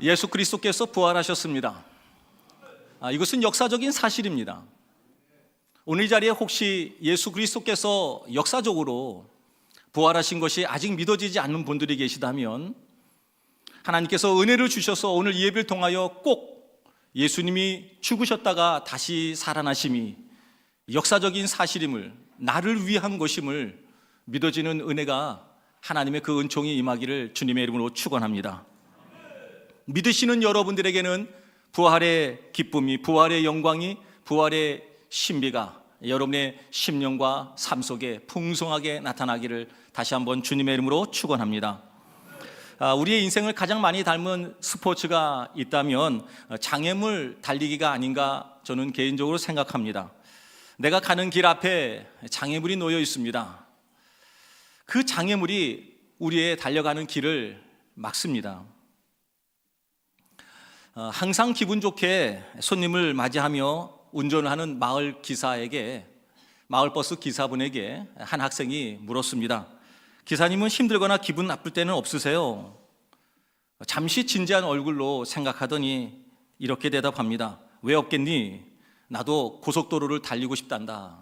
예수 그리스도께서 부활하셨습니다. 아, 이것은 역사적인 사실입니다. 오늘 이 자리에 혹시 예수 그리스도께서 역사적으로 부활하신 것이 아직 믿어지지 않는 분들이 계시다면 하나님께서 은혜를 주셔서 오늘 이 예배를 통하여 꼭 예수님이 죽으셨다가 다시 살아나심이 역사적인 사실임을 나를 위한 것임을 믿어지는 은혜가 하나님의 그 은총이 임하기를 주님의 이름으로 축원합니다. 믿으시는 여러분들에게는 부활의 기쁨이 부활의 영광이 부활의 신비가 여러분의 심령과 삶 속에 풍성하게 나타나기를 다시 한번 주님의 이름으로 축원합니다. 아, 우리의 인생을 가장 많이 닮은 스포츠가 있다면 장애물 달리기가 아닌가 저는 개인적으로 생각합니다. 내가 가는 길 앞에 장애물이 놓여 있습니다. 그 장애물이 우리의 달려가는 길을 막습니다. 어, 항상 기분 좋게 손님을 맞이하며 운전을 하는 마을 기사에게 마을 버스 기사분에게 한 학생이 물었습니다. 기사님은 힘들거나 기분 나쁠 때는 없으세요? 잠시 진지한 얼굴로 생각하더니 이렇게 대답합니다. 왜 없겠니? 나도 고속도로를 달리고 싶단다.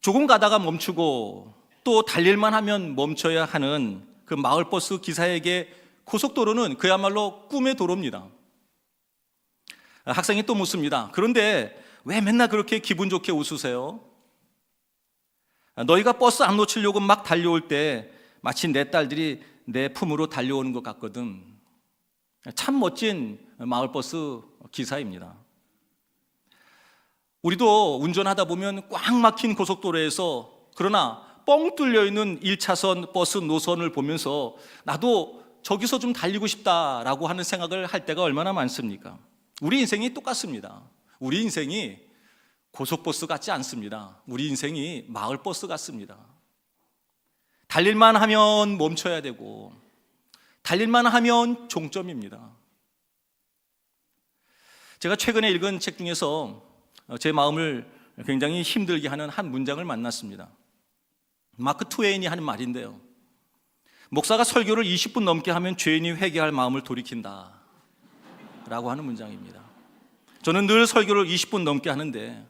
조금 가다가 멈추고 또 달릴만 하면 멈춰야 하는 그 마을버스 기사에게 고속도로는 그야말로 꿈의 도로입니다. 학생이 또 묻습니다. 그런데 왜 맨날 그렇게 기분 좋게 웃으세요? 너희가 버스 안 놓치려고 막 달려올 때 마치 내 딸들이 내 품으로 달려오는 것 같거든. 참 멋진 마을버스 기사입니다. 우리도 운전하다 보면 꽉 막힌 고속도로에서 그러나 뻥 뚫려 있는 1차선 버스 노선을 보면서 나도 저기서 좀 달리고 싶다라고 하는 생각을 할 때가 얼마나 많습니까? 우리 인생이 똑같습니다. 우리 인생이 고속버스 같지 않습니다. 우리 인생이 마을버스 같습니다. 달릴만 하면 멈춰야 되고, 달릴만 하면 종점입니다. 제가 최근에 읽은 책 중에서 제 마음을 굉장히 힘들게 하는 한 문장을 만났습니다. 마크 트웨인이 하는 말인데요. 목사가 설교를 20분 넘게 하면 죄인이 회개할 마음을 돌이킨다. 라고 하는 문장입니다. 저는 늘 설교를 20분 넘게 하는데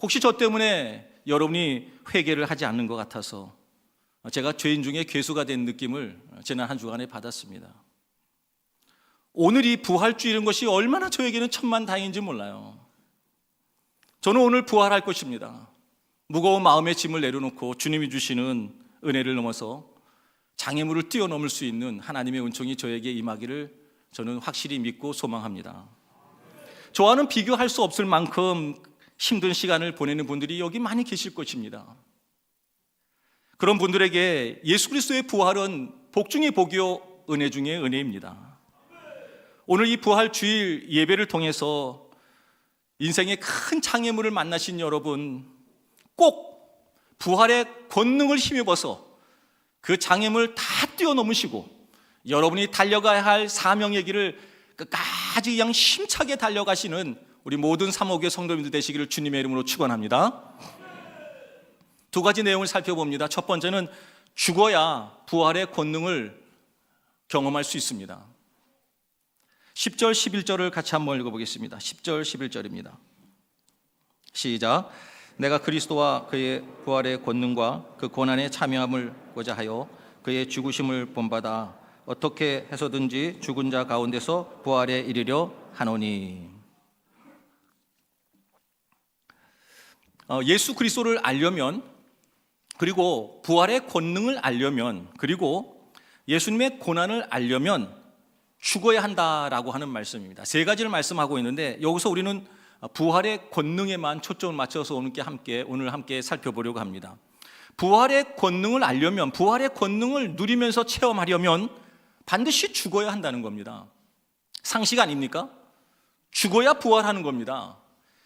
혹시 저 때문에 여러분이 회개를 하지 않는 것 같아서 제가 죄인 중에 괴수가 된 느낌을 지난 한 주간에 받았습니다. 오늘 이 부활주일인 것이 얼마나 저에게는 천만 다행인지 몰라요. 저는 오늘 부활할 것입니다. 무거운 마음의 짐을 내려놓고 주님이 주시는 은혜를 넘어서 장애물을 뛰어넘을 수 있는 하나님의 은총이 저에게 임하기를 저는 확실히 믿고 소망합니다. 저와는 비교할 수 없을 만큼 힘든 시간을 보내는 분들이 여기 많이 계실 것입니다. 그런 분들에게 예수 그리스도의 부활은 복 중의 복이요 은혜 중의 은혜입니다. 오늘 이 부활 주일 예배를 통해서 인생의 큰 장애물을 만나신 여러분 꼭 부활의 권능을 힘입어서 그 장애물 다 뛰어넘으시고 여러분이 달려가야 할 사명의 길을 끝까지 그냥 힘차게 달려가시는 우리 모든 사목의 성도님들 되시기를 주님의 이름으로 축원합니다. 두 가지 내용을 살펴봅니다. 첫 번째는 죽어야 부활의 권능을 경험할 수 있습니다. 10절, 11절을 같이 한번 읽어보겠습니다. 10절, 11절입니다. 시작. 내가 그리스도와 그의 부활의 권능과 그 고난에 참여함을고자 하여 그의 죽으심을 본받아 어떻게 해서든지 죽은 자 가운데서 부활에 이르려 하노니. 어, 예수 그리스도를 알려면 그리고 부활의 권능을 알려면 그리고 예수님의 고난을 알려면 죽어야 한다라고 하는 말씀입니다. 세 가지를 말씀하고 있는데 여기서 우리는 부활의 권능에만 초점을 맞춰서 오늘 함께 오늘 함께 살펴보려고 합니다. 부활의 권능을 알려면 부활의 권능을 누리면서 체험하려면 반드시 죽어야 한다는 겁니다. 상식 아닙니까? 죽어야 부활하는 겁니다.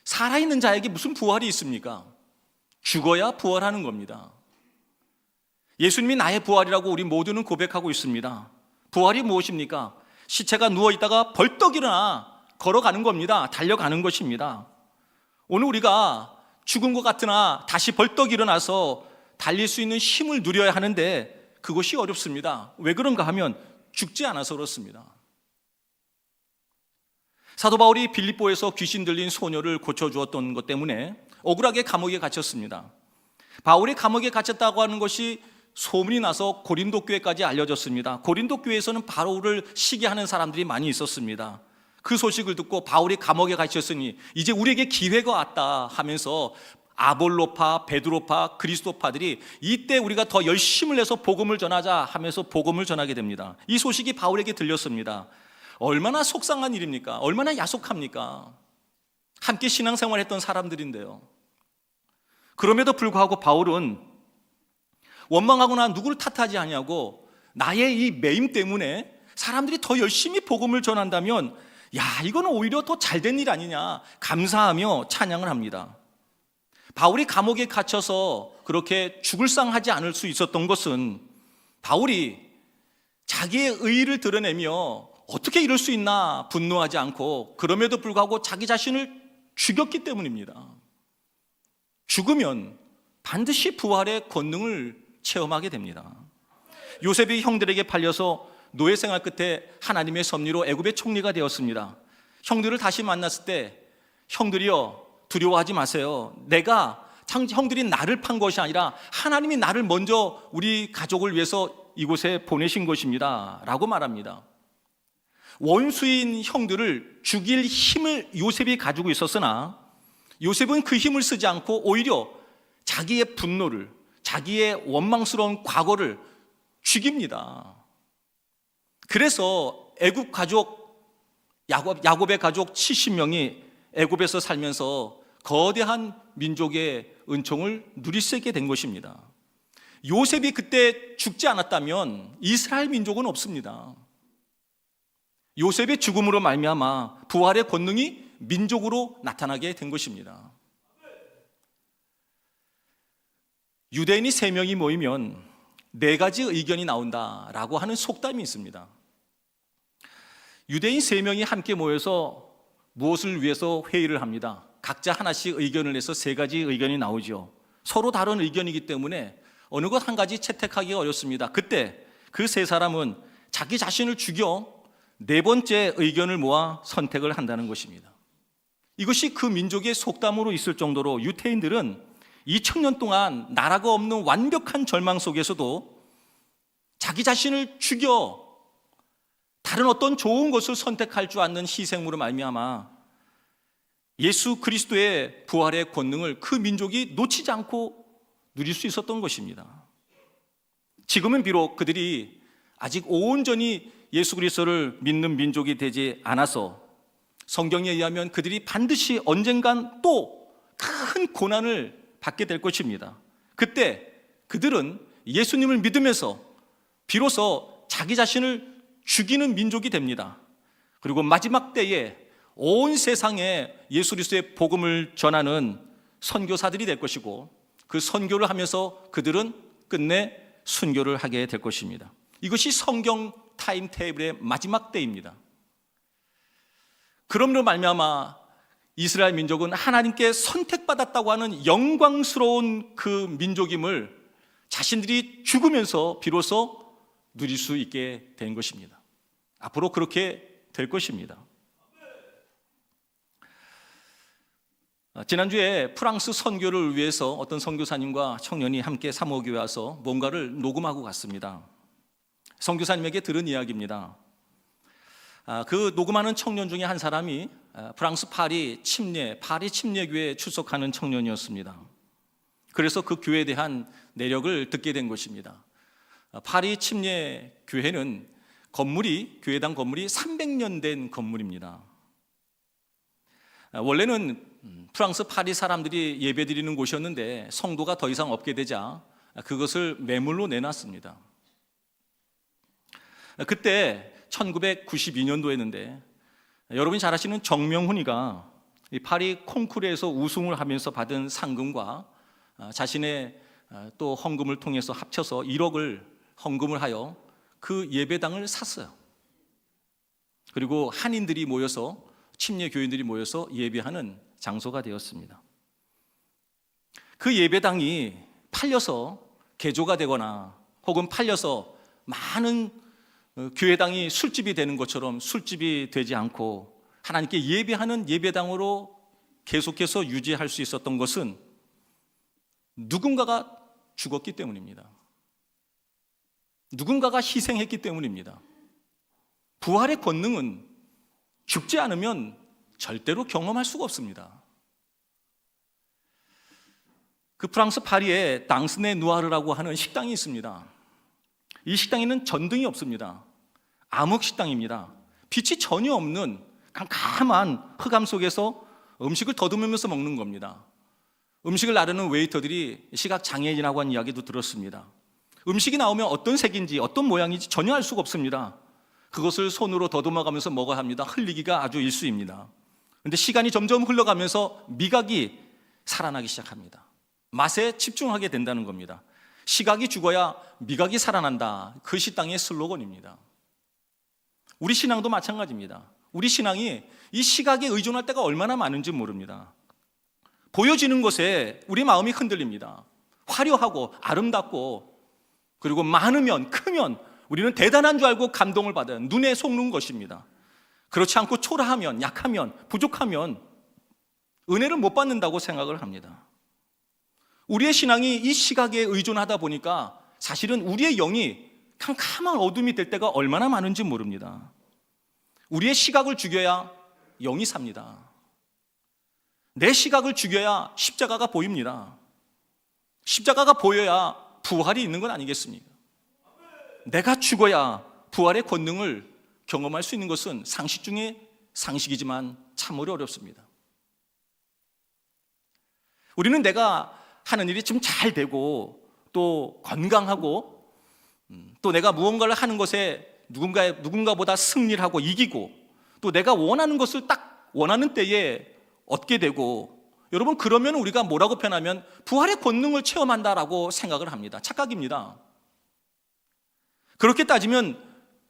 살아있는 자에게 무슨 부활이 있습니까? 죽어야 부활하는 겁니다. 예수님이 나의 부활이라고 우리 모두는 고백하고 있습니다. 부활이 무엇입니까? 시체가 누워 있다가 벌떡 일어나 걸어가는 겁니다. 달려가는 것입니다. 오늘 우리가 죽은 것 같으나 다시 벌떡 일어나서 달릴 수 있는 힘을 누려야 하는데 그것이 어렵습니다. 왜 그런가 하면 죽지 않아서 그렇습니다. 사도 바울이 빌립보에서 귀신 들린 소녀를 고쳐 주었던 것 때문에 억울하게 감옥에 갇혔습니다. 바울이 감옥에 갇혔다고 하는 것이 소문이 나서 고린도 교회까지 알려졌습니다. 고린도 교회에서는 바울을 시기하는 사람들이 많이 있었습니다. 그 소식을 듣고 바울이 감옥에 갇혔으니 이제 우리에게 기회가 왔다 하면서 아볼로파, 베드로파, 그리스도파들이 이때 우리가 더 열심을 내서 복음을 전하자 하면서 복음을 전하게 됩니다. 이 소식이 바울에게 들렸습니다. 얼마나 속상한 일입니까? 얼마나 야속합니까? 함께 신앙생활 했던 사람들인데요. 그럼에도 불구하고 바울은 원망하거나 누구를 탓하지 아니하고 나의 이 매임 때문에 사람들이 더 열심히 복음을 전한다면 야, 이거는 오히려 더 잘 된 일 아니냐 감사하며 찬양을 합니다. 바울이 감옥에 갇혀서 그렇게 죽을 상하지 않을 수 있었던 것은 바울이 자기의 의의를 드러내며 어떻게 이럴 수 있나 분노하지 않고 그럼에도 불구하고 자기 자신을 죽였기 때문입니다. 죽으면 반드시 부활의 권능을 체험하게 됩니다. 요셉이 형들에게 팔려서 노예 생활 끝에 하나님의 섭리로 애굽의 총리가 되었습니다. 형들을 다시 만났을 때 형들이여 두려워하지 마세요. 내가 장- 형들이 나를 판 것이 아니라 하나님이 나를 먼저 우리 가족을 위해서 이곳에 보내신 것입니다. 라고 말합니다. 원수인 형들을 죽일 힘을 요셉이 가지고 있었으나 요셉은 그 힘을 쓰지 않고 오히려 자기의 분노를 자기의 원망스러운 과거를 죽입니다. 그래서 애굽 가족 야곱, 야곱의 가족 70명이 애굽에서 살면서 거대한 민족의 은총을 누리세게 된 것입니다. 요셉이 그때 죽지 않았다면 이스라엘 민족은 없습니다. 요셉의 죽음으로 말미암아 부활의 권능이 민족으로 나타나게 된 것입니다. 유대인이 세 명이 모이면 네 가지 의견이 나온다라고 하는 속담이 있습니다. 유대인 세 명이 함께 모여서 무엇을 위해서 회의를 합니다. 각자 하나씩 의견을 내서 세 가지 의견이 나오죠. 서로 다른 의견이기 때문에 어느 것 한 가지 채택하기가 어렵습니다. 그때 그 세 사람은 자기 자신을 죽여 네 번째 의견을 모아 선택을 한다는 것입니다. 이것이 그 민족의 속담으로 있을 정도로 유태인들은 2000년 동안 나라가 없는 완벽한 절망 속에서도 자기 자신을 죽여 다른 어떤 좋은 것을 선택할 줄 아는 희생으로 말미암아 예수 그리스도의 부활의 권능을 그 민족이 놓치지 않고 누릴 수 있었던 것입니다. 지금은 비록 그들이 아직 온전히 예수 그리스도를 믿는 민족이 되지 않아서 성경에 의하면 그들이 반드시 언젠간 또 큰 고난을 받게 될 것입니다. 그때 그들은 예수님을 믿으면서 비로소 자기 자신을 죽이는 민족이 됩니다. 그리고 마지막 때에 온 세상에 예수 그리스도의 복음을 전하는 선교사들이 될 것이고 그 선교를 하면서 그들은 끝내 순교를 하게 될 것입니다. 이것이 성경 타임 테이블의 마지막 때입니다. 그럼으로 말미암아 이스라엘 민족은 하나님께 선택받았다고 하는 영광스러운 그 민족임을 자신들이 죽으면서 비로소 누릴 수 있게 된 것입니다. 앞으로 그렇게 될 것입니다. 아, 지난주에 프랑스 선교를 위해서 어떤 선교사님과 청년이 함께 사모교에 와서 뭔가를 녹음하고 갔습니다. 선교사님에게 들은 이야기입니다. 아, 그 녹음하는 청년 중에 한 사람이 아, 프랑스 파리 침례, 파리 침례교회에 출석하는 청년이었습니다. 그래서 그 교회에 대한 내력을 듣게 된 것입니다. 아, 파리 침례 교회는 건물이 교회당 건물이 300년 된 건물입니다. 아, 원래는 음, 프랑스 파리 사람들이 예배드리는 곳이었는데 성도가 더 이상 없게 되자 그것을 매물로 내놨습니다. 그때 1992년도였는데 여러분이 잘 아시는 정명훈이가 이 파리 콩쿠르에서 우승을 하면서 받은 상금과 자신의 또 헌금을 통해서 합쳐서 1억을 헌금을 하여 그 예배당을 샀어요. 그리고 한인들이 모여서 침례 교인들이 모여서 예배하는 장소가 되었습니다. 그 예배당이 팔려서 개조가 되거나 혹은 팔려서 많은 어, 교회당이 술집이 되는 것처럼 술집이 되지 않고 하나님께 예배하는 예배당으로 계속해서 유지할 수 있었던 것은 누군가가 죽었기 때문입니다. 누군가가 희생했기 때문입니다. 부활의 권능은 죽지 않으면 절대로 경험할 수가 없습니다. 그 프랑스 파리에 당스네 누아르라고 하는 식당이 있습니다. 이 식당에는 전등이 없습니다. 암흑 식당입니다. 빛이 전혀 없는 깜깜한 흑암 속에서 음식을 더듬으면서 먹는 겁니다. 음식을 나르는 웨이터들이 시각 장애인이라고 하는 이야기도 들었습니다. 음식이 나오면 어떤 색인지 어떤 모양인지 전혀 알 수가 없습니다. 그것을 손으로 더듬어가면서 먹어야 합니다. 흘리기가 아주 일수입니다. 근데 시간이 점점 흘러가면서 미각이 살아나기 시작합니다. 맛에 집중하게 된다는 겁니다. 시각이 죽어야 미각이 살아난다. 그 식당의 슬로건입니다. 우리 신앙도 마찬가지입니다. 우리 신앙이 이 시각에 의존할 때가 얼마나 많은지 모릅니다. 보여지는 것에 우리 마음이 흔들립니다. 화려하고 아름답고 그리고 많으면 크면 우리는 대단한 줄 알고 감동을 받아요. 눈에 속는 것입니다. 그렇지 않고 초라하면 약하면 부족하면 은혜를 못 받는다고 생각을 합니다. 우리의 신앙이 이 시각에 의존하다 보니까 사실은 우리의 영이 캄캄한 어둠이 될 때가 얼마나 많은지 모릅니다. 우리의 시각을 죽여야 영이 삽니다. 내 시각을 죽여야 십자가가 보입니다. 십자가가 보여야 부활이 있는 건 아니겠습니까? 내가 죽어야 부활의 권능을 경험할 수 있는 것은 상식 중에 상식이지만 참으로 어렵습니다. 우리는 내가 하는 일이 좀 잘 되고 또 건강하고 음, 또 내가 무언가를 하는 것에 누군가 누군가보다 승리를 하고 이기고 또 내가 원하는 것을 딱 원하는 때에 얻게 되고 여러분 그러면 우리가 뭐라고 표현하면 부활의 권능을 체험한다라고 생각을 합니다. 착각입니다. 그렇게 따지면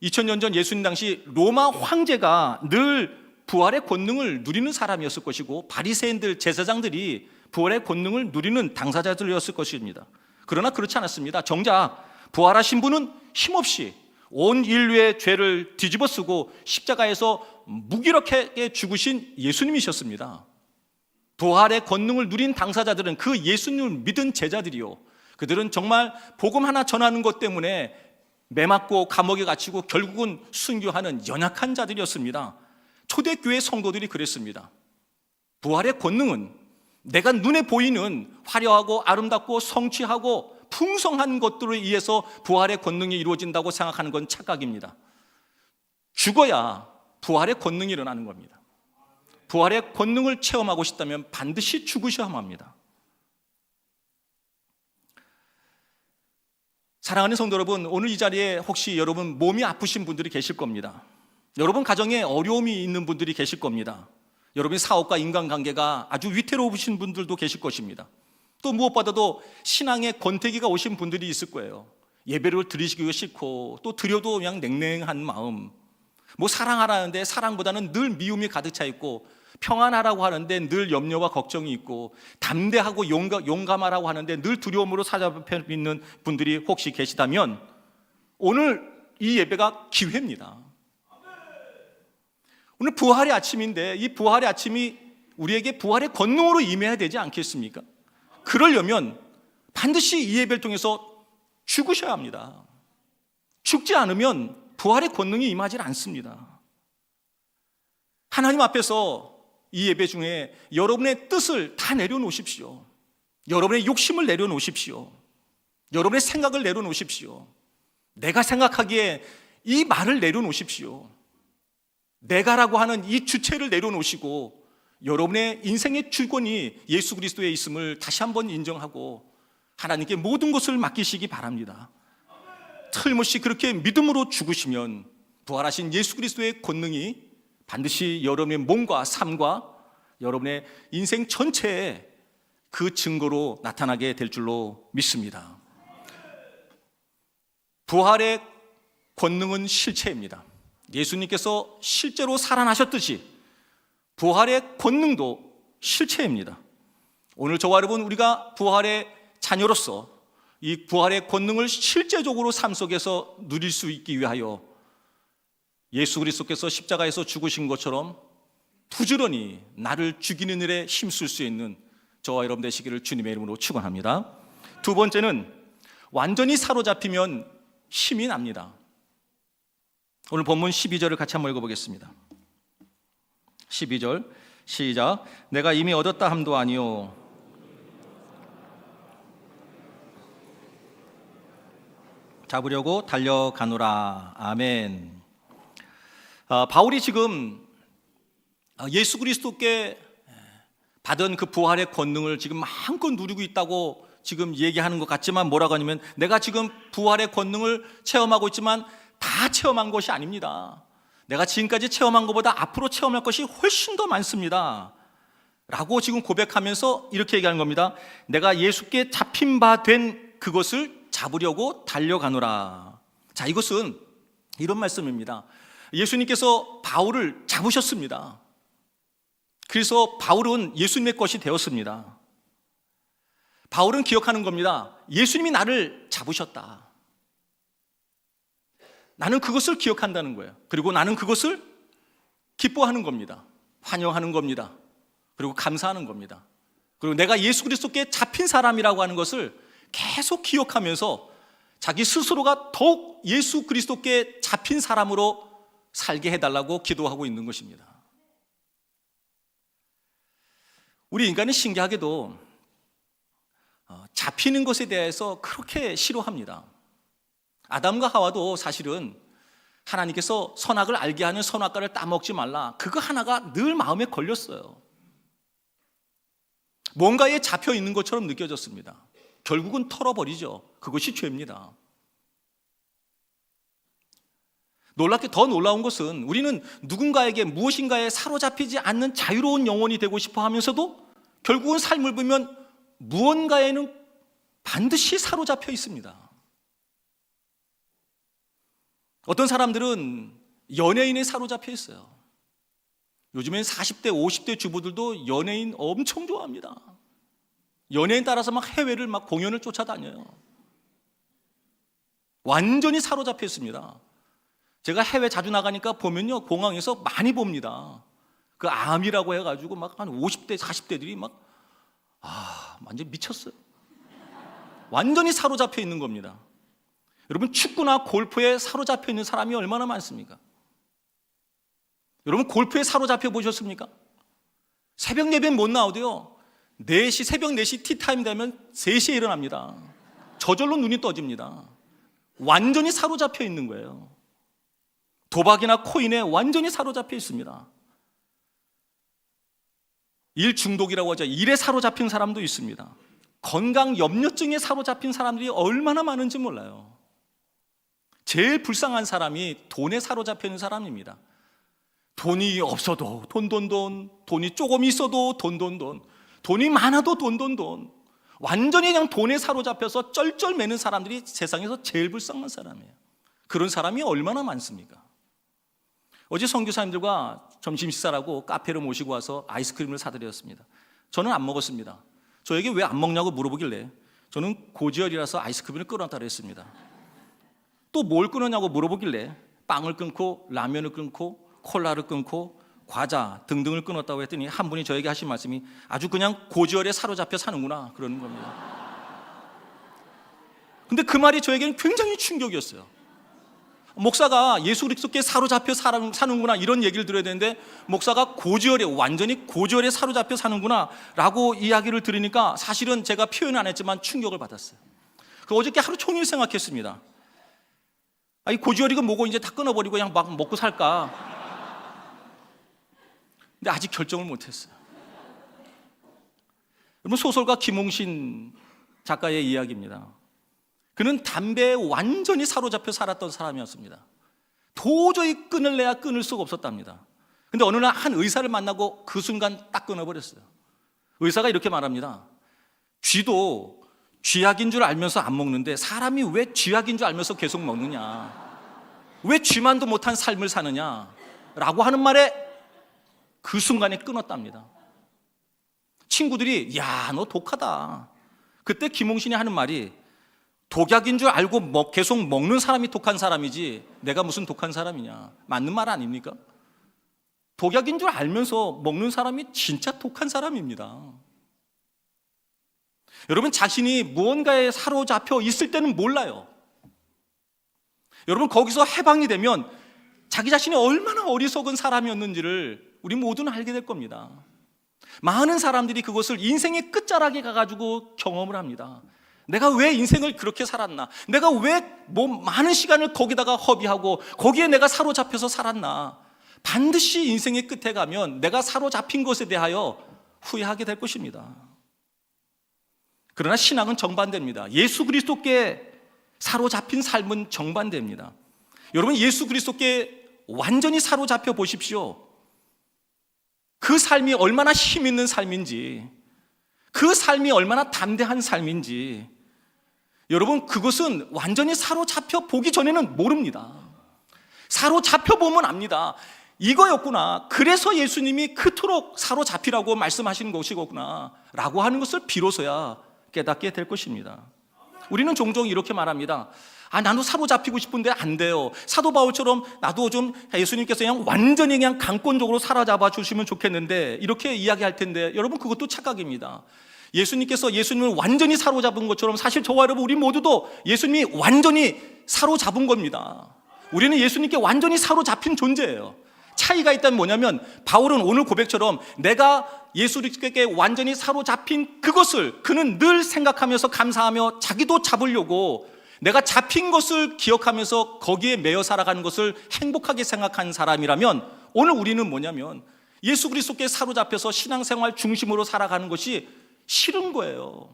2000년 전 예수님 당시 로마 황제가 늘 부활의 권능을 누리는 사람이었을 것이고 바리새인들 제사장들이 부활의 권능을 누리는 당사자들이었을 것입니다. 그러나 그렇지 않았습니다. 정작 부활하신 분은 힘없이 온 인류의 죄를 뒤집어쓰고 십자가에서 무기력하게 죽으신 예수님이셨습니다. 부활의 권능을 누린 당사자들은 그 예수님을 믿은 제자들이요. 그들은 정말 복음 하나 전하는 것 때문에 매맞고 감옥에 갇히고 결국은 순교하는 연약한 자들이었습니다. 초대교회 성도들이 그랬습니다. 부활의 권능은 내가 눈에 보이는 화려하고 아름답고 성취하고 풍성한 것들에 의해서 부활의 권능이 이루어진다고 생각하는 건 착각입니다. 죽어야 부활의 권능이 일어나는 겁니다. 부활의 권능을 체험하고 싶다면 반드시 죽으셔야만 합니다. 사랑하는 성도 여러분, 오늘 이 자리에 혹시 여러분 몸이 아프신 분들이 계실 겁니다. 여러분 가정에 어려움이 있는 분들이 계실 겁니다. 여러분 사업과 인간관계가 아주 위태로우신 분들도 계실 것입니다. 또 무엇보다도 신앙의 권태기가 오신 분들이 있을 거예요. 예배를 드리시기가 싫고 또 드려도 그냥 냉랭한 마음. 뭐 사랑하라는데 사랑보다는 늘 미움이 가득 차 있고 평안하라고 하는데 늘 염려와 걱정이 있고 담대하고 용감, 용감하라고 하는데 늘 두려움으로 사잡혀 있는 분들이 혹시 계시다면 오늘 이 예배가 기회입니다. 오늘 부활의 아침인데 이 부활의 아침이 우리에게 부활의 권능으로 임해야 되지 않겠습니까? 그러려면 반드시 이 예배를 통해서 죽으셔야 합니다. 죽지 않으면 부활의 권능이 임하지 않습니다. 하나님 앞에서 이 예배 중에 여러분의 뜻을 다 내려놓으십시오. 여러분의 욕심을 내려놓으십시오. 여러분의 생각을 내려놓으십시오. 내가 생각하기에 이 말을 내려놓으십시오. 내가라고 하는 이 주체를 내려놓으시고 여러분의 인생의 주권이 예수 그리스도에 있음을 다시 한번 인정하고 하나님께 모든 것을 맡기시기 바랍니다. 틀림없이 그렇게 믿음으로 죽으시면 부활하신 예수 그리스도의 권능이 반드시 여러분의 몸과 삶과 여러분의 인생 전체에 그 증거로 나타나게 될 줄로 믿습니다. 부활의 권능은 실체입니다. 예수님께서 실제로 살아나셨듯이 부활의 권능도 실체입니다. 오늘 저와 여러분 우리가 부활의 자녀로서 이 부활의 권능을 실제적으로 삶 속에서 누릴 수 있기 위하여 예수 그리스도께서 십자가에서 죽으신 것처럼 부지런히 나를 죽이는 일에 힘쓸 수 있는 저와 여러분 되시기를 주님의 이름으로 축원합니다. 두 번째는 완전히 사로잡히면 힘이 납니다. 오늘 본문 12절을 같이 한번 읽어보겠습니다. 12절 시작. 내가 이미 얻었다 함도 아니요. 잡으려고 달려가노라. 아멘. 아, 바울이 지금 아, 예수 그리스도께 받은 그 부활의 권능을 지금 마음껏 누리고 있다고 지금 얘기하는 것 같지만 뭐라고 하냐면 내가 지금 부활의 권능을 체험하고 있지만 다 체험한 것이 아닙니다. 내가 지금까지 체험한 것보다 앞으로 체험할 것이 훨씬 더 많습니다. 라고 지금 고백하면서 이렇게 얘기하는 겁니다. 내가 예수께 잡힌 바 된 그것을 잡으려고 달려가노라. 자, 이것은 이런 말씀입니다. 예수님께서 바울을 잡으셨습니다. 그래서 바울은 예수님의 것이 되었습니다. 바울은 기억하는 겁니다. 예수님이 나를 잡으셨다. 나는 그것을 기억한다는 거예요. 그리고 나는 그것을 기뻐하는 겁니다. 환영하는 겁니다. 그리고 감사하는 겁니다. 그리고 내가 예수 그리스도께 잡힌 사람이라고 하는 것을 계속 기억하면서 자기 스스로가 더욱 예수 그리스도께 잡힌 사람으로 살게 해달라고 기도하고 있는 것입니다. 우리 인간은 신기하게도 어, 잡히는 것에 대해서 그렇게 싫어합니다. 아담과 하와도 사실은 하나님께서 선악을 알게 하는 선악과를 따먹지 말라. 그거 하나가 늘 마음에 걸렸어요. 뭔가에 잡혀 있는 것처럼 느껴졌습니다. 결국은 털어버리죠. 그것이 죄입니다. 놀랍게 더 놀라운 것은 우리는 누군가에게 무엇인가에 사로잡히지 않는 자유로운 영혼이 되고 싶어 하면서도 결국은 삶을 보면 무언가에는 반드시 사로잡혀 있습니다. 어떤 사람들은 연예인에 사로잡혀 있어요. 요즘엔 40대, 50대 주부들도 연예인 엄청 좋아합니다. 연예인 따라서 막 해외를 막 공연을 쫓아다녀요. 완전히 사로잡혀 있습니다. 제가 해외 자주 나가니까 보면요, 공항에서 많이 봅니다. 그 암이라고 해가지고 막 한 50대, 40대들이 막, 아, 완전 미쳤어요. 완전히 사로잡혀 있는 겁니다. 여러분, 축구나 골프에 사로잡혀 있는 사람이 얼마나 많습니까? 여러분, 골프에 사로잡혀 보셨습니까? 새벽 예배는 못 나오도요. 4시, 새벽 4시 티타임 되면 3시에 일어납니다. 저절로 눈이 떠집니다. 완전히 사로잡혀 있는 거예요. 도박이나 코인에 완전히 사로잡혀 있습니다. 일 중독이라고 하죠. 일에 사로잡힌 사람도 있습니다. 건강 염려증에 사로잡힌 사람들이 얼마나 많은지 몰라요. 제일 불쌍한 사람이 돈에 사로잡혀 있는 사람입니다. 돈이 없어도 돈, 돈, 돈. 돈이 조금 있어도 돈, 돈, 돈. 돈이 많아도 돈, 돈, 돈. 완전히 그냥 돈에 사로잡혀서 쩔쩔매는 사람들이 세상에서 제일 불쌍한 사람이에요. 그런 사람이 얼마나 많습니까? 어제 선교사님들과 점심 식사라고 카페를 모시고 와서 아이스크림을 사드렸습니다. 저는 안 먹었습니다. 저에게 왜 안 먹냐고 물어보길래 저는 고지혈이라서 아이스크림을 끊었다 그랬습니다. 또 뭘 끊었냐고 물어보길래 빵을 끊고 라면을 끊고 콜라를 끊고 과자 등등을 끊었다고 했더니 한 분이 저에게 하신 말씀이 아주 그냥 고지혈에 사로잡혀 사는구나 그러는 겁니다. 근데 그 말이 저에게는 굉장히 충격이었어요. 목사가 예수 그리스도께 사로잡혀 사는구나 이런 얘기를 들어야 되는데 목사가 고지혈에 완전히 고지혈에 사로잡혀 사는구나 라고 이야기를 들으니까 사실은 제가 표현 안 했지만 충격을 받았어요. 그 어저께 하루 종일 생각했습니다. 아이 고지혈이가 뭐고 이제 다 끊어버리고 그냥 막 먹고 살까? 근데 아직 결정을 못했어요. 여러분 소설가 김홍신 작가의 이야기입니다. 그는 담배에 완전히 사로잡혀 살았던 사람이었습니다. 도저히 끊을래야 끊을 수가 없었답니다. 근데 어느 날 한 의사를 만나고 그 순간 딱 끊어버렸어요. 의사가 이렇게 말합니다. 쥐도 쥐약인 줄 알면서 안 먹는데 사람이 왜 쥐약인 줄 알면서 계속 먹느냐? 왜 쥐만도 못한 삶을 사느냐? 라고 하는 말에 그 순간에 끊었답니다. 친구들이 야, 너 독하다. 그때 김홍신이 하는 말이 독약인 줄 알고 먹- 계속 먹는 사람이 독한 사람이지 내가 무슨 독한 사람이냐. 맞는 말 아닙니까? 독약인 줄 알면서 먹는 사람이 진짜 독한 사람입니다. 여러분 자신이 무언가에 사로잡혀 있을 때는 몰라요. 여러분 거기서 해방이 되면 자기 자신이 얼마나 어리석은 사람이었는지를 우리 모두는 알게 될 겁니다. 많은 사람들이 그것을 인생의 끝자락에 가가지고 경험을 합니다. 내가 왜 인생을 그렇게 살았나? 내가 왜 뭐 많은 시간을 거기다가 허비하고 거기에 내가 사로잡혀서 살았나? 반드시 인생의 끝에 가면 내가 사로잡힌 것에 대하여 후회하게 될 것입니다. 그러나 신앙은 정반대입니다. 예수 그리스도께 사로잡힌 삶은 정반대입니다. 여러분 예수 그리스도께 완전히 사로잡혀 보십시오. 그 삶이 얼마나 힘 있는 삶인지, 그 삶이 얼마나 담대한 삶인지, 여러분 그것은 완전히 사로잡혀 보기 전에는 모릅니다. 사로잡혀 보면 압니다. 이거였구나. 그래서 예수님이 그토록 사로잡히라고 말씀하시는 것이구나. 라고 하는 것을 비로소야 깨닫게 될 것입니다. 우리는 종종 이렇게 말합니다. 아, 나도 사로잡히고 싶은데 안 돼요. 사도 바울처럼 나도 좀 예수님께서 그냥 완전히 그냥 강권적으로 사로잡아 주시면 좋겠는데 이렇게 이야기할 텐데 여러분 그것도 착각입니다. 예수님께서 예수님을 완전히 사로잡은 것처럼 사실 저와 여러분 우리 모두도 예수님이 완전히 사로잡은 겁니다. 우리는 예수님께 완전히 사로잡힌 존재예요. 차이가 있다면 뭐냐면 바울은 오늘 고백처럼 내가 예수님께 완전히 사로잡힌 그것을 그는 늘 생각하면서 감사하며 자기도 잡으려고 내가 잡힌 것을 기억하면서 거기에 매여 살아가는 것을 행복하게 생각한 사람이라면 오늘 우리는 뭐냐면 예수 그리스도께 사로잡혀서 신앙생활 중심으로 살아가는 것이 싫은 거예요.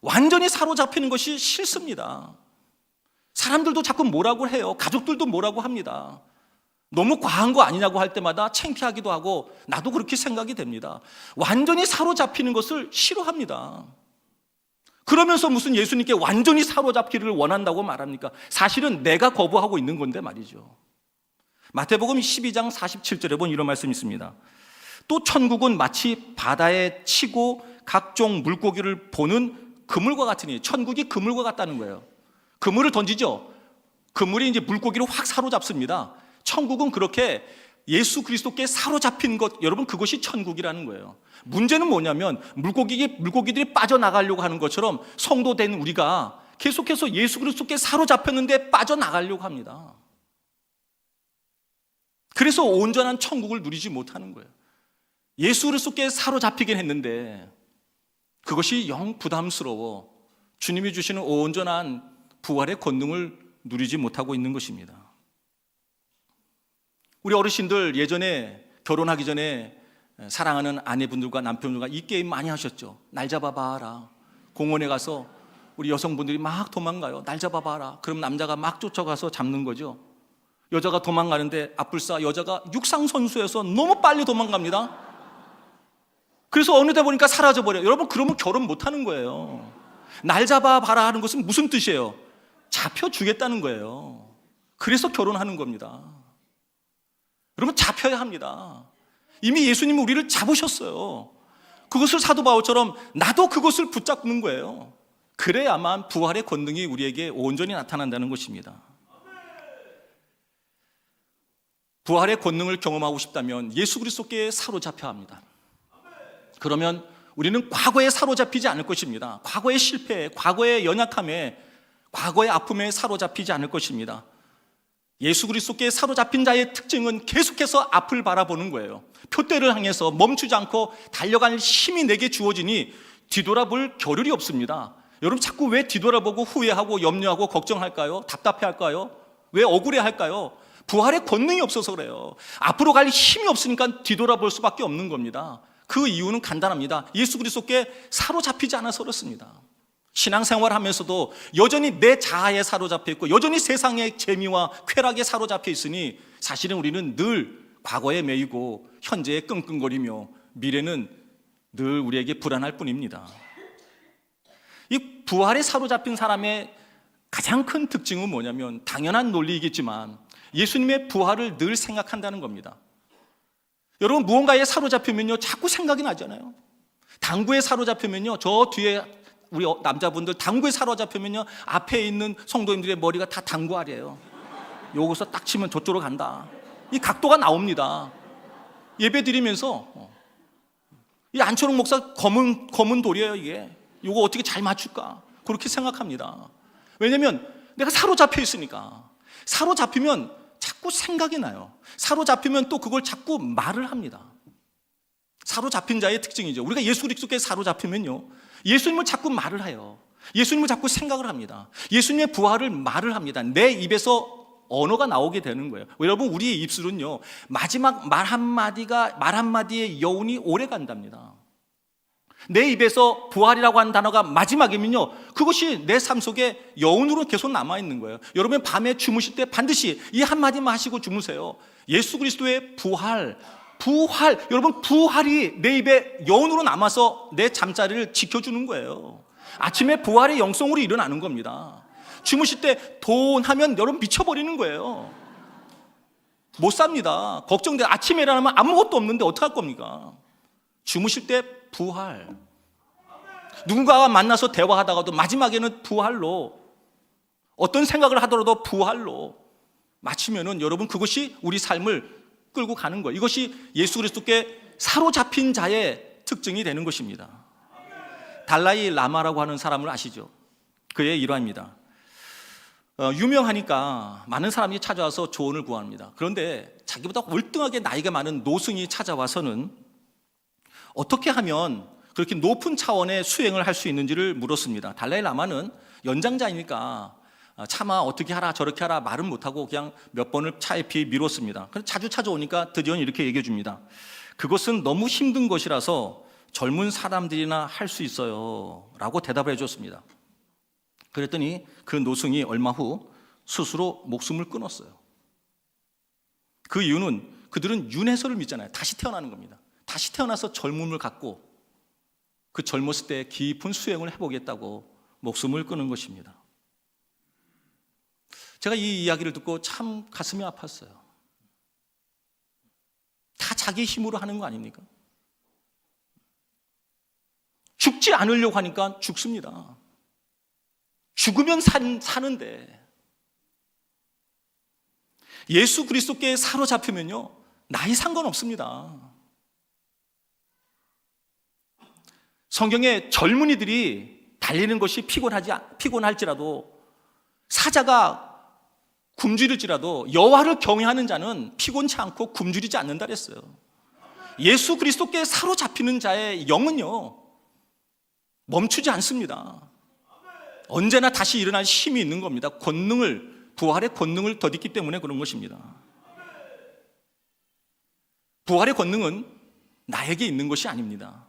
완전히 사로잡히는 것이 싫습니다. 사람들도 자꾸 뭐라고 해요. 가족들도 뭐라고 합니다. 너무 과한 거 아니냐고 할 때마다 창피하기도 하고 나도 그렇게 생각이 됩니다. 완전히 사로잡히는 것을 싫어합니다. 그러면서 무슨 예수님께 완전히 사로잡기를 원한다고 말합니까? 사실은 내가 거부하고 있는 건데 말이죠. 마태복음 12장 47절에 보면 이런 말씀이 있습니다. 또 천국은 마치 바다에 치고 각종 물고기를 보는 그물과 같으니 천국이 그물과 같다는 거예요. 그물을 던지죠. 그물이 이제 물고기를 확 사로잡습니다. 천국은 그렇게 예수 그리스도께 사로잡힌 것, 여러분 그것이 천국이라는 거예요. 문제는 뭐냐면 물고기 물고기들이 빠져나가려고 하는 것처럼 성도된 우리가 계속해서 예수 그리스도께 사로잡혔는데 빠져나가려고 합니다. 그래서 온전한 천국을 누리지 못하는 거예요. 예수 그리스도께 사로잡히긴 했는데 그것이 영 부담스러워 주님이 주시는 온전한 부활의 권능을 누리지 못하고 있는 것입니다. 우리 어르신들 예전에 결혼하기 전에 사랑하는 아내분들과 남편들과 이 게임 많이 하셨죠. 날 잡아봐라. 공원에 가서 우리 여성분들이 막 도망가요. 날 잡아봐라. 그럼 남자가 막 쫓아가서 잡는 거죠. 여자가 도망가는데 앞불싸 여자가 육상 선수여서 너무 빨리 도망갑니다. 그래서 어느 때 보니까 사라져 버려요. 여러분 그러면 결혼 못 하는 거예요. 날 잡아봐라 하는 것은 무슨 뜻이에요? 잡혀 주겠다는 거예요. 그래서 결혼하는 겁니다. 여러분 잡혀야 합니다. 이미 예수님은 우리를 잡으셨어요. 그것을 사도 바울처럼 나도 그것을 붙잡는 거예요. 그래야만 부활의 권능이 우리에게 온전히 나타난다는 것입니다. 부활의 권능을 경험하고 싶다면 예수 그리스도께 사로잡혀야 합니다. 그러면 우리는 과거에 사로잡히지 않을 것입니다. 과거의 실패, 과거의 연약함에, 과거의 아픔에 사로잡히지 않을 것입니다. 예수 그리스도께 사로잡힌 자의 특징은 계속해서 앞을 바라보는 거예요. 표대를 향해서 멈추지 않고 달려갈 힘이 내게 주어지니 뒤돌아볼 겨를이 없습니다. 여러분 자꾸 왜 뒤돌아보고 후회하고 염려하고 걱정할까요? 답답해할까요? 왜 억울해할까요? 부활의 권능이 없어서 그래요. 앞으로 갈 힘이 없으니까 뒤돌아볼 수밖에 없는 겁니다. 그 이유는 간단합니다. 예수 그리스도께 사로잡히지 않아서 그렇습니다. 신앙생활 하면서도 여전히 내 자아에 사로잡혀 있고 여전히 세상의 재미와 쾌락에 사로잡혀 있으니 사실은 우리는 늘 과거에 매이고 현재에 끙끙거리며 미래는 늘 우리에게 불안할 뿐입니다. 이 부활에 사로잡힌 사람의 가장 큰 특징은 뭐냐면 당연한 논리이겠지만 예수님의 부활을 늘 생각한다는 겁니다. 여러분 무언가에 사로잡히면요 자꾸 생각이 나잖아요. 당구에 사로잡히면요 저 뒤에 우리 어- 남자분들 당구에 사로잡히면요 앞에 있는 성도님들의 머리가 다 당구 알이에요. 여기서 딱 치면 저쪽으로 간다. 이 각도가 나옵니다. 예배 드리면서 어. 이 안철홍 목사 검은 검은 돌이에요 이게. 이거 어떻게 잘 맞출까? 그렇게 생각합니다. 왜냐면 내가 사로잡혀 있으니까. 사로잡히면 자꾸 생각이 나요. 사로잡히면 또 그걸 자꾸 말을 합니다. 사로잡힌 자의 특징이죠. 우리가 예수 그리스도께 사로잡히면요. 예수님을 자꾸 말을 해요. 예수님을 자꾸 생각을 합니다. 예수님의 부활을 말을 합니다. 내 입에서 언어가 나오게 되는 거예요. 여러분, 우리의 입술은요, 마지막 말 한마디가, 말 한마디의 여운이 오래 간답니다. 내 입에서 부활이라고 하는 단어가 마지막이면요, 그것이 내 삶 속에 여운으로 계속 남아있는 거예요. 여러분, 밤에 주무실 때 반드시 이 한마디만 하시고 주무세요. 예수 그리스도의 부활, 부활, 여러분, 부활이 내 입에 여운으로 남아서 내 잠자리를 지켜주는 거예요. 아침에 부활의 영성으로 일어나는 겁니다. 주무실 때 돈 하면 여러분 미쳐버리는 거예요. 못 삽니다. 걱정돼. 아침에 일어나면 아무것도 없는데 어떡할 겁니까? 주무실 때 부활. 누군가와 만나서 대화하다가도 마지막에는 부활로 어떤 생각을 하더라도 부활로 마치면은 여러분 그것이 우리 삶을 끌고 가는 거예요. 이것이 예수 그리스도께 사로잡힌 자의 특징이 되는 것입니다. 달라이 라마라고 하는 사람을 아시죠? 그의 일화입니다. 어, 유명하니까 많은 사람이 찾아와서 조언을 구합니다. 그런데 자기보다 월등하게 나이가 많은 노승이 찾아와서는 어떻게 하면 그렇게 높은 차원의 수행을 할 수 있는지를 물었습니다. 달라이 라마는 연장자이니까 아, 차마 어떻게 하라 저렇게 하라 말은 못하고 그냥 몇 번을 차에 비해 미뤘습니다. 그래서 자주 찾아오니까 드디어 이렇게 얘기해 줍니다. 그것은 너무 힘든 것이라서 젊은 사람들이나 할 수 있어요. 라고 대답을 해 줬습니다. 그랬더니 그 노승이 얼마 후 스스로 목숨을 끊었어요. 그 이유는 그들은 윤회설을 믿잖아요. 다시 태어나는 겁니다. 다시 태어나서 젊음을 갖고 그 젊었을 때 깊은 수행을 해보겠다고 목숨을 끊은 것입니다. 제가 이 이야기를 듣고 참 가슴이 아팠어요. 다 자기 힘으로 하는 거 아닙니까? 죽지 않으려고 하니까 죽습니다. 죽으면 산, 사는데 예수 그리스도께 사로잡히면요 나이 상관없습니다. 성경에 젊은이들이 달리는 것이 피곤하지 피곤할지라도 사자가 굶주릴지라도 여호와를 경외하는 자는 피곤치 않고 굶주리지 않는다 그랬어요. 예수 그리스도께 사로잡히는 자의 영은요 멈추지 않습니다. 언제나 다시 일어날 힘이 있는 겁니다. 권능을 부활의 권능을 덧있기 때문에 그런 것입니다. 부활의 권능은 나에게 있는 것이 아닙니다.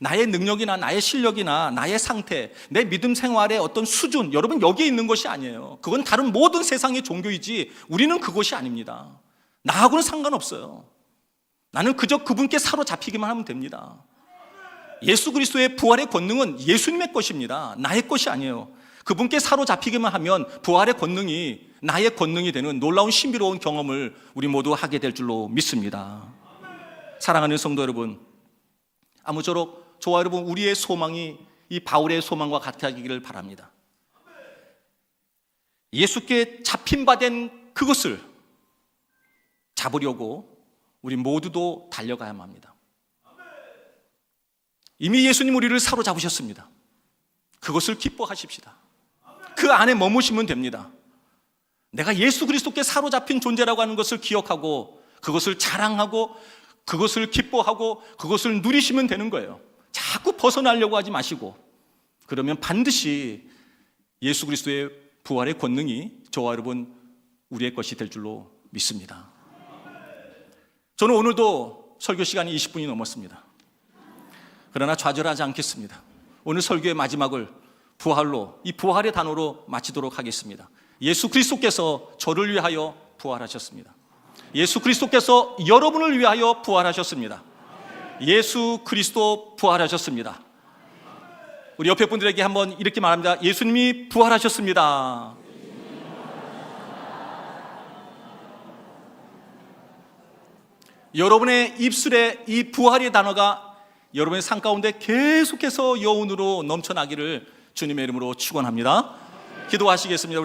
나의 능력이나 나의 실력이나 나의 상태, 내 믿음 생활의 어떤 수준, 여러분 여기에 있는 것이 아니에요. 그건 다른 모든 세상의 종교이지 우리는 그것이 아닙니다. 나하고는 상관없어요. 나는 그저 그분께 사로잡히기만 하면 됩니다. 예수 그리스도의 부활의 권능은 예수님의 것입니다. 나의 것이 아니에요. 그분께 사로잡히기만 하면 부활의 권능이 나의 권능이 되는 놀라운 신비로운 경험을 우리 모두 하게 될 줄로 믿습니다. 사랑하는 성도 여러분, 아무쪼록 저와 여러분 우리의 소망이 이 바울의 소망과 같아지기를 바랍니다. 예수께 잡힌 바 된 그것을 잡으려고 우리 모두도 달려가야만 합니다. 이미 예수님 우리를 사로잡으셨습니다. 그것을 기뻐하십시다. 그 안에 머무시면 됩니다. 내가 예수 그리스도께 사로잡힌 존재라고 하는 것을 기억하고 그것을 자랑하고 그것을 기뻐하고 그것을 누리시면 되는 거예요. 자꾸 벗어나려고 하지 마시고 그러면 반드시 예수 그리스도의 부활의 권능이 저와 여러분 우리의 것이 될 줄로 믿습니다. 저는 오늘도 설교 시간이 20분이 넘었습니다. 그러나 좌절하지 않겠습니다. 오늘 설교의 마지막을 부활로 이 부활의 단어로 마치도록 하겠습니다. 예수 그리스도께서 저를 위하여 부활하셨습니다. 예수 그리스도께서 여러분을 위하여 부활하셨습니다. 예수 그리스도 부활하셨습니다. 우리 옆에 분들에게 한번 이렇게 말합니다. 예수님이 부활하셨습니다. 여러분의 입술에 이 부활의 단어가 여러분의 삶 가운데 계속해서 여운으로 넘쳐나기를 주님의 이름으로 축원합니다. 기도하시겠습니다.